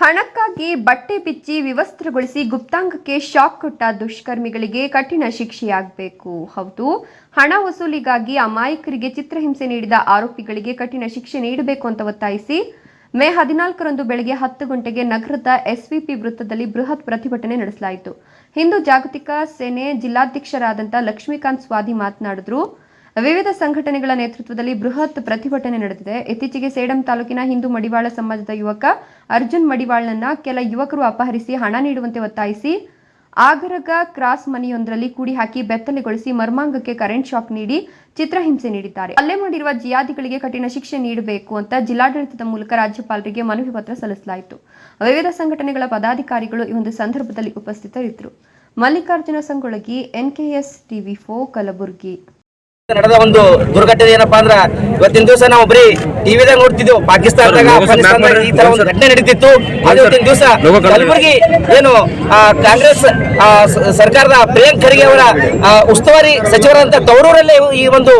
ಹಣಕ್ಕಾಗಿ ಬಟ್ಟೆ ಬಿಚ್ಚಿ ವಿವಸ್ತ್ರಗೊಳಿಸಿ ಗುಪ್ತಾಂಗಕ್ಕೆ ಶಾಕ್ ಕೊಟ್ಟ ದುಷ್ಕರ್ಮಿಗಳಿಗೆ ಕಠಿಣ ಶಿಕ್ಷೆಯಾಗಬೇಕು. ಹೌದು, ಹಣ ವಸೂಲಿಗಾಗಿ ಅಮಾಯಕರಿಗೆ ಚಿತ್ರಹಿಂಸೆ ನೀಡಿದ ಆರೋಪಿಗಳಿಗೆ ಕಠಿಣ ಶಿಕ್ಷೆ ನೀಡಬೇಕು ಅಂತ ಒತ್ತಾಯಿಸಿ ಮೇ ಹದಿನಾಲ್ಕರಂದು ಬೆಳಗ್ಗೆ ಹತ್ತು ಗಂಟೆಗೆ ನಗರದ ಎಸ್ವಿಪಿ ವೃತ್ತದಲ್ಲಿ ಬೃಹತ್ ಪ್ರತಿಭಟನೆ ನಡೆಸಲಾಯಿತು. ಹಿಂದೂ ಜಾಗತಿಕ ಸೇನೆ ಜಿಲ್ಲಾಧ್ಯಕ್ಷರಾದಂಥ ಲಕ್ಷ್ಮೀಕಾಂತ್ ಸ್ವಾದಿ ಮಾತನಾಡಿದ್ರು ವಿವಿಧ ಸಂಘಟನೆಗಳ ನೇತೃತ್ವದಲ್ಲಿ ಬೃಹತ್ ಪ್ರತಿಭಟನೆ ನಡೆದಿದೆ. ಇತ್ತೀಚೆಗೆ ಸೇಡಂ ತಾಲೂಕಿನ ಹಿಂದೂ ಮಡಿವಾಳ ಸಮಾಜದ ಯುವಕ ಅರ್ಜುನ್ ಮಡಿವಾಳ್ನನ್ನ ಕೆಲ ಯುವಕರು ಅಪಹರಿಸಿ ಹಣ ನೀಡುವಂತೆ ಒತ್ತಾಯಿಸಿ ಆಗರಗ ಕ್ರಾಸ್ ಮನೆಯೊಂದರಲ್ಲಿ ಕೂಡಿ ಹಾಕಿ ಬೆತ್ತಲೆಗೊಳಿಸಿ ಮರ್ಮಾಂಗಕ್ಕೆ ಕರೆಂಟ್ ಶಾಕ್ ನೀಡಿ ಚಿತ್ರಹಿಂಸೆ ನೀಡಿದ್ದಾರೆ. ಹಲ್ಲೆ ಮಾಡಿರುವ ಜಿಯಾದಿಗಳಿಗೆ ಕಠಿಣ ಶಿಕ್ಷೆ ನೀಡಬೇಕು ಅಂತ ಜಿಲ್ಲಾಡಳಿತದ ಮೂಲಕ ರಾಜ್ಯಪಾಲರಿಗೆ ಮನವಿ ಪತ್ರ ಸಲ್ಲಿಸಲಾಯಿತು. ವಿವಿಧ ಸಂಘಟನೆಗಳ ಪದಾಧಿಕಾರಿಗಳು ಈ ಒಂದು ಸಂದರ್ಭದಲ್ಲಿ ಉಪಸ್ಥಿತರಿದ್ದರು. Mallikarjuna Sangolagi NKS TV for Kalaburagi. ನಡೆದ ಒಂದು ದುರ್ಘಟನೆ ಏನಪ್ಪಾ ಅಂದ್ರ ಇವತ್ತಿನ ದಿವಸ ನಾವು ಬರೀ ಟಿವಿದಾಗ ನೋಡ್ತಿದ್ವಿ ಪಾಕಿಸ್ತಾನದಾಗ ಅಫ್ಘಾನಿಸ್ತಾನದಾಗ ಈ ತರ ಒಂದು ಘಟನೆ ನಡೀತಿತ್ತು. ಅದು ಇವತ್ತಿನ ದಿವಸ ಕಲಬುರಗಿ ಏನು ಆ, ಕಾಂಗ್ರೆಸ್ ಆ, ಸರ್ಕಾರದ ಪ್ರಿಯಾಂಕ್ ಖರ್ಗೆ ಅವರ ಉಸ್ತುವಾರಿ ಸಚಿವರಂತ ತವರೂರಲ್ಲೇ ಈ ಒಂದು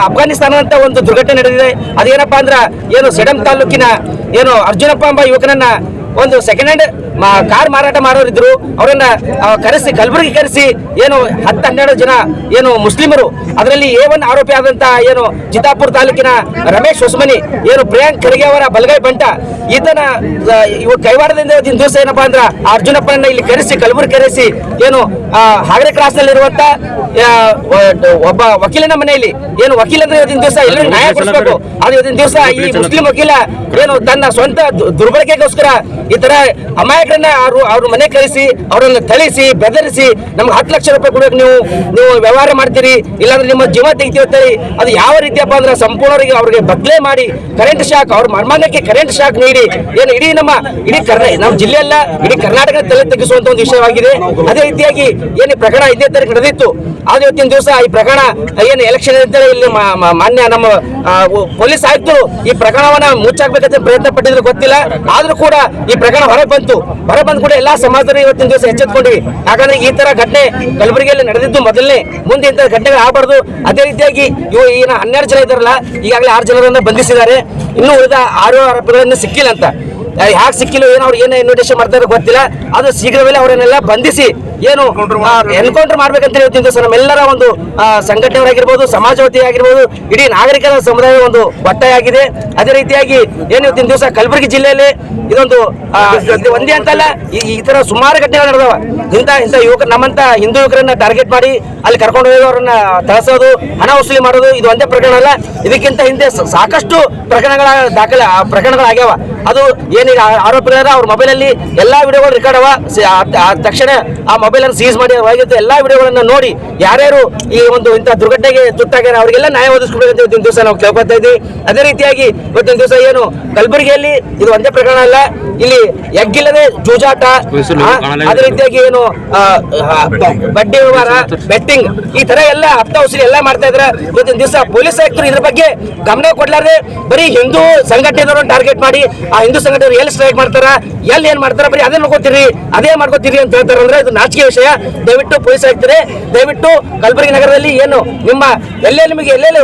ಅಫ್ಘಾನಿಸ್ತಾನ ಅಂತ ಒಂದು ದುರ್ಘಟನೆ ನಡೆದಿದೆ. ಅದೇನಪ್ಪಾ ಅಂದ್ರ ಏನು ಸೆಡಂ ತಾಲೂಕಿನ ಏನು ಅರ್ಜುನಪ್ಪ ಎಂಬ ಯುವಕನನ್ನ ಒಂದು ಸೆಕೆಂಡ್ ಹ್ಯಾಂಡ್ ಕಾರ್ ಮಾರಾಟ ಮಾಡೋರಿದ್ರು ಅವರನ್ನ ಕರೆಸಿ ಕಲಬುರಗಿ ಕರೆಸಿ ಏನು ಹತ್ತು ಹನ್ನೆರಡು ಜನ ಏನು ಮುಸ್ಲಿಮರು ಅದರಲ್ಲಿ ಎ ಒನ್ ಆರೋಪಿ ಆದಂತ ಏನು ಚಿತ್ತಾಪುರ ತಾಲೂಕಿನ ರಮೇಶ್ ಹೊಸಮನಿ ಏನು ಪ್ರಿಯಾಂಕ್ ಖರ್ಗೆ ಅವರ ಬಲಗೈ ಬಂಟ ಈತನ ಇವ ಕೈವಾಡದಿಂದ ದಿವಸ ಏನಪ್ಪಾ ಅಂದ್ರ ಅರ್ಜುನಪ್ಪನನ್ನ ಇಲ್ಲಿ ಕರೆಸಿ ಕಲಬುರಗಿ ಕರೆಸಿ ಏನು ಆ, ಹಾಗರೆ ಕ್ರಾಸ್ ನಲ್ಲಿರುವಂತ ಇರುವಂತ ಒಬ್ಬ ವಕೀಲನ ಮನೆಯಲ್ಲಿ ಏನು ವಕೀಲ ಅಂದ್ರೆ ಇವತ್ತಿನ ದಿವಸ ಎಲ್ಲರೂ ನ್ಯಾಯ ಕೊಡಿಸ್ಬೇಕು. ಅದು ಇವತ್ತಿನ ದಿವಸ ಈ ಮುಸ್ಲಿಂ ವಕೀಲ ಏನು ತನ್ನ ಸ್ವಂತ ದುರ್ಬಳಕೆಗೋಸ್ಕರ ಈ ತರ ಅಮಾಯಕರನ್ನ ಅವ್ರು ಅವ್ರ ಮನೆ ಕರೆಸಿ, ಅವರನ್ನ ಥಳಿಸಿ, ಬೆದರಿಸಿ ನಮ್ಗೆ ಹತ್ತು ಲಕ್ಷ ರೂಪಾಯಿ ಕೊಡೋಕೆ ನೀವು. ನೀವು ವ್ಯವಹಾರ ಮಾಡ್ತೀರಿ, ಇಲ್ಲಾಂದ್ರೆ ನಿಮ್ಮ ಜೀವ ತೆಗಿತೀವಿ ಅದು ಯಾವ ರೀತಿಯಪ್ಪ ಅಂದ್ರೆ ಸಂಪೂರ್ಣವಾಗಿ ಅವ್ರಿಗೆ ಬದಲೇ ಮಾಡಿ ಕರೆಂಟ್ ಶಾಕ್ ಅವ್ರ ಮರ್ಮಾನಕ್ಕೆ ಕರೆಂಟ್ ಶಾಕ್ ನೀಡಿ. ಏನು ಇಡೀ ನಮ್ಮ ಇಡೀ ಕರ್ನಾಟಕ ನಮ್ಮ ಜಿಲ್ಲೆಯಲ್ಲ, ಇಡೀ ಕರ್ನಾಟಕ ತಲೆ ತಗ್ಗಿಸುವಂತ ಒಂದು ವಿಷಯವಾಗಿದೆ. ಅದೇ ರೀತಿಯಾಗಿ ಏನು ಪ್ರಕರಣ ಇದೇ ತಾರೀಕು ನಡೆದಿತ್ತು. ಆದ್ರೆ ಇವತ್ತಿನ ದಿವಸ ಈ ಪ್ರಕರಣ, ಏನು ಎಲೆಕ್ಷನ್ ಅಂತೇಳಿ ಇಲ್ಲಿ ಮಾನ್ಯ ನಮ್ಮ ಪೊಲೀಸ್ ಆಯುಕ್ತರು ಈ ಪ್ರಕರಣವನ್ನ ಮುಚ್ಚಾಕ್ಬೇಕಂತ ಪ್ರಯತ್ನ ಪಟ್ಟಿದ್ರು ಗೊತ್ತಿಲ್ಲ. ಆದ್ರೂ ಕೂಡ ಈ ಪ್ರಕರಣ ಹೊರಗೆ ಬಂತು. ಹೊರಗೆ ಬಂದ ಕೂಡ ಎಲ್ಲಾ ಸಮಾಜದಲ್ಲಿ ಇವತ್ತಿನ ದಿವಸ ಎಚ್ಚೆತ್ಕೊಂಡಿವಿ. ಯಾಕಂದ್ರೆ ಈ ತರ ಘಟನೆ ಕಲಬುರಗಿಯಲ್ಲಿ ನಡೆದಿದ್ದು ಮೊದಲನೇ. ಮುಂದೆ ಇಂಥ ಘಟನೆಗಳು ಆಗಬಾರ್ದು. ಅದೇ ರೀತಿಯಾಗಿ ಇವು ಈಗ ಹನ್ನೆರಡು ಜನ ಇದ್ದಾರಲ್ಲ, ಈಗಾಗಲೇ ಆರು ಜನರನ್ನ ಬಂಧಿಸಿದ್ದಾರೆ. ಇನ್ನು ಉಳಿದ ಆರು ಆರೋಪಿಗಳನ್ನು ಸಿಕ್ಕಿಲ್ಲ ಅಂತ. ಯಾಕೆ ಸಿಕ್ಕಿಲ್ಲ, ಏನೋ ಅವ್ರು ಏನೋ ಇನ್ವಿಟೇಷನ್ ಮಾಡ್ತಾರೆ ಗೊತ್ತಿಲ್ಲ. ಅದು ಶೀಘ್ರವೇ ಅವರನ್ನೆಲ್ಲ ಬಂಧಿಸಿ ಏನು ಎನ್ಕೌಂಟರ್ ಮಾಡ್ಬೇಕಂತ ಇವತ್ತಿನ ಸರ್ ನಮ್ಮೆಲ್ಲರ ಒಂದು ಸಂಘಟನೆ ಸಂಘಟನೆಯವರಾಗಿರ್ಬೋದು ಸಮಾಜವಾದಿ ಆಗಿರ್ಬೋದು ಇಡೀ ನಾಗರಿಕರ ಸಮುದಾಯ ಒಂದು ಬಟ್ಟೆಯಾಗಿದೆ ಅದೇ ರೀತಿಯಾಗಿ ಏನು ಇವತ್ತಿನ ದಿವಸ ಕಲಬುರಗಿ ಜಿಲ್ಲೆಯಲ್ಲಿ ಇದೊಂದು ಒಂದೇ ಅಂತಲ್ಲ ಈ ತರ ಸುಮಾರು ಘಟನೆಗಳು ನಡೆದವ. ಇಂಥ ಇಂಥ ಯುವಕ ನಮ್ಮಂತ ಹಿಂದೂ ಯುವಕರನ್ನ ಟಾರ್ಗೆಟ್ ಮಾಡಿ ಅಲ್ಲಿ ಕರ್ಕೊಂಡು ಹೋಗಿ ಅವರನ್ನ ತಳಸೋದು ಹಣ ವಸೂಲಿ ಮಾಡೋದು ಇದು ಒಂದೇ ಪ್ರಕರಣ ಅಲ್ಲ. ಇದಕ್ಕಿಂತ ಹಿಂದೆ ಸಾಕಷ್ಟು ಪ್ರಕರಣಗಳ ದಾಖಲೆ ಪ್ರಕರಣಗಳಾಗ್ಯಾವ ಅದು ಏನೀಗ ಆರೋಪಿಗಳ ಅವ್ರ ಮೊಬೈಲ್ ಅಲ್ಲಿ ಎಲ್ಲಾ ವಿಡಿಯೋಗಳು ರೆಕಾರ್ಡ್ ಅವ. ತಕ್ಷಣ ಆ ಮೊಬೈಲ್ ಅನ್ನು ಸೀಸ್ ಮಾಡಿ ಹೋಗಿದ್ದು ಎಲ್ಲಾ ವಿಡಿಯೋಗಳನ್ನ ನೋಡಿ ಯಾರ್ಯಾರು ಈ ಒಂದು ಇಂತ ದುರ್ಘಟನೆಗೆ ತುತ್ತಾಗ್ಯಾರ ಅವರಿಗೆಲ್ಲ ನ್ಯಾಯ ಒದಗಿಸ್ಕೊಡ್ಬೇಕಂತ ಇವತ್ತಿನ ದಿವಸ ನಾವು ಕೇಳ್ಕೊತಾ ಇದ್ವಿ. ಅದೇ ರೀತಿಯಾಗಿ ಇವತ್ತಿನ ದಿವಸ ಏನು ಕಲಬುರಗಿಯಲ್ಲಿ ಇದು ಒಂದೇ ಪ್ರಕರಣ ಅಲ್ಲ ಇಲ್ಲಿ ಎಗ್ಗಿಲ್ಲದೆ ಜೂಜಾಟ ಅದೇ ರೀತಿಯಾಗಿ ಏನು ಬಡ್ಡಿ ವ್ಯವಹಾರ ಬೆಟ್ಟಿಂಗ್ ಈ ತರ ಎಲ್ಲ ಹಪ್ತಾ ಉಸಿರಿ ಎಲ್ಲ ಮಾಡ್ತಾ ಇದ್ರೆ ಇವತ್ತಿನ ದಿವಸ ಪೊಲೀಸ್ ಆಯುಕ್ತರು ಇದ್ರ ಬಗ್ಗೆ ಗಮನ ಕೊಡ್ಲಾರ್ದೆ ಬರೀ ಹಿಂದೂ ಸಂಘಟನೆಯವರನ್ನು ಟಾರ್ಗೆಟ್ ಮಾಡಿ ಆ ಹಿಂದೂ ಸಂಘಟನೆ ಎಲ್ಲಿ ಸ್ಟ್ರೈಕ್ ಮಾಡ್ತಾರ ಎಲ್ಲಿ ಏನ್ ಮಾಡ್ತಾರ ಬರೀ ಅದೇ ನೋಡ್ಕೋತೀರಿ ಅದೇ ಮಾಡ್ಕೋತೀರಿ ಅಂತ ಹೇಳ್ತಾರ ಅಂದ್ರೆ ಇದು ನಾಚಿಕೆ. ವಿಷಯ ದಯವಿಟ್ಟು ಪೊಲೀಸ್ ಆಯುಕ್ತರೆ, ದಯವಿಟ್ಟು ಕಲಬುರಗಿ ನಗರದಲ್ಲಿ ಏನು ನಿಮ್ಮ ಎಲ್ಲೆಲ್ಲಿ ನಿಮಗೆ ಎಲ್ಲೆಲ್ಲಿ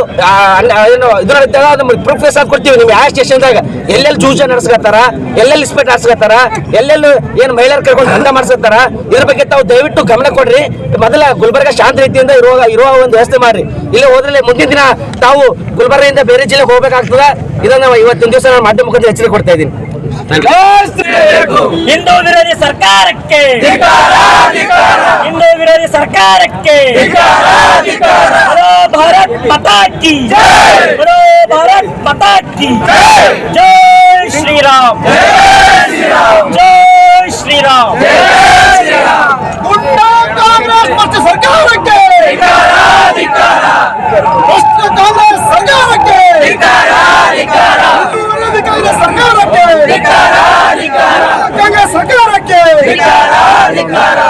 ಏನು ಇದು ನಡೀತಾರ ನಮಗೆ ಪ್ರೂಫ್ ಕೇಸ್ ಕೊಡ್ತೀವಿ ನಿಮ್ಗೆ ಯಾವ ಸ್ಟೇಷನ್ದಾಗ ಎಲ್ಲೆಲ್ಲಿ ಜೂಜ ನಡೆಸ್ಕತ್ತಾರ ಎಲ್ಲೆಲ್ಲಿ ಇಸ್ಪೇಟ್ ಹಾಸ್ಕತ್ತಾರ ಎಲ್ಲೆಲ್ಲೂ ಏನು ಮಹಿಳೆಯರು ಕರ್ಕೊಂಡು ದಂಡ ಮಾಡಿಸ್ತಾರ ಇದ್ರ ಬಗ್ಗೆ ತಾವು ದಯವಿಟ್ಟು ಗಮನ ಕೊಡ್ರಿ. ಮೊದಲ ಗುಲ್ಬರ್ಗ ಶಾಂತ ರೀತಿಯಿಂದ ಇರುವ ಇರುವ ಒಂದು ವ್ಯವಸ್ಥೆ ಮಾಡ್ರಿ. ಇಲ್ಲಿ ಹೋದ್ರಲ್ಲಿ ಮುಂದಿನ ದಿನ ತಾವು ಗುಲ್ಬರ್ಗಿಂದ ಬೇರೆ ಜಿಲ್ಲೆಗೆ ಹೋಗ್ಬೇಕಾಗ್ತದ. ಇದನ್ನ ಇವತ್ತಿನ ದಿವಸ ನಾನು ಮಾಧ್ಯಮ ಮುಖಾಂತರ ಎಚ್ಚರಿಕೆ ಕೊಡ್ತಾ ಇದ್ದೀನಿ. ಹಿಂದೂ ವಿರೋಧಿ ಸರ್ಕಾರಕ್ಕೆ ಹಿಂದೂ ವಿರೋಧಿ ಸರ್ಕಾರಕ್ಕೆ ಬರೋ ಭಾರತ್ ಮಾತಾ ಕಿ ಬರೋ ಭಾರತ್ ಮಾತಾ ಕಿ ಜೈ ಶ್ರೀರಾಮ್ ಜೈ ಶ್ರೀರಾಮ್ ಗುಂಡಾ ಕಾಂಗ್ರೆಸ್ ಮತ್ತು ಸರ್ಕಾರಕ್ಕೆ ಭ್ರಷ್ಟ ಕಾಂಗ್ರೆಸ್ declara.